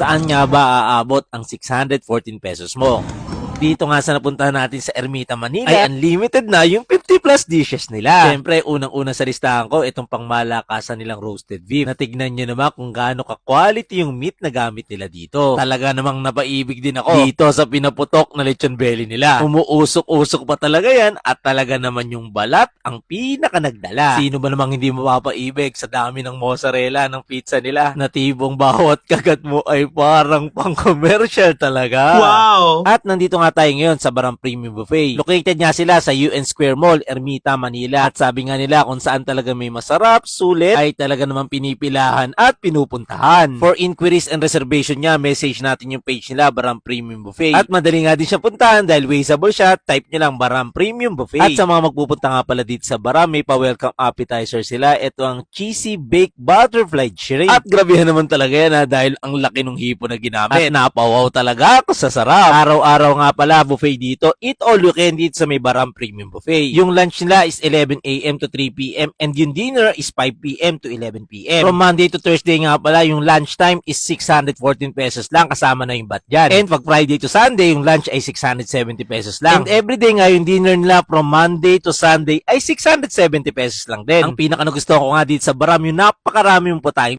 Saan nga ba aabot ang 614 pesos mo? Dito nga sa napuntahan natin sa Ermita, Manila, ay unlimited na yung 50 plus dishes nila. Siyempre, unang-una sa listahan ko, itong pangmalakasan nilang roasted beef. Natignan nyo naman kung gaano ka-quality yung meat na gamit nila dito. Talaga namang napaibig din ako dito sa pinaputok na lechon belly nila. Umuusok-usok pa talaga yan at talaga naman yung balat ang pinaka nagdala. Sino ba namang hindi mapapaibig sa dami ng mozzarella ng pizza nila? Natibong bawat kagat mo ay parang pang-commercial talaga. Wow! At nandito nga tayo ngayon sa Barang Premium Buffet. Located nga sila sa UN Square Mall, Ermita, Manila. At sabi nga nila kung saan talaga may masarap, sulit, ay talaga naman pinipilahan at pinupuntahan. For inquiries and reservation nga, message natin yung page nila, Barang Premium Buffet. At madali nga din siya puntahan dahil wasteable siya. Type nyo lang Barang Premium Buffet. At sa mga magpupunta nga pala dito sa Barang, may pa-welcome appetizer sila. Ito ang Cheesy Baked Butterfly Shrimp. At grabehan naman talaga yan ha, dahil ang laki ng hipo na ginamit. At napawaw talaga ako sa sarap. Araw-araw nga pala buffet dito. Eat all you can dito sa may Baram Premium Buffet. Yung lunch nila is 11 a.m. to 3 p.m. and yung dinner is 5 p.m. to 11 p.m. From Monday to Thursday nga pala, yung lunch time is 614 pesos lang kasama na yung bat dyan. And pag Friday to Sunday, yung lunch ay 670 pesos lang. And everyday nga yung dinner nila from Monday to Sunday ay 670 pesos lang din. Ang pinaka nagustuhan ko nga dito sa Baram, yung napakarami yung putahe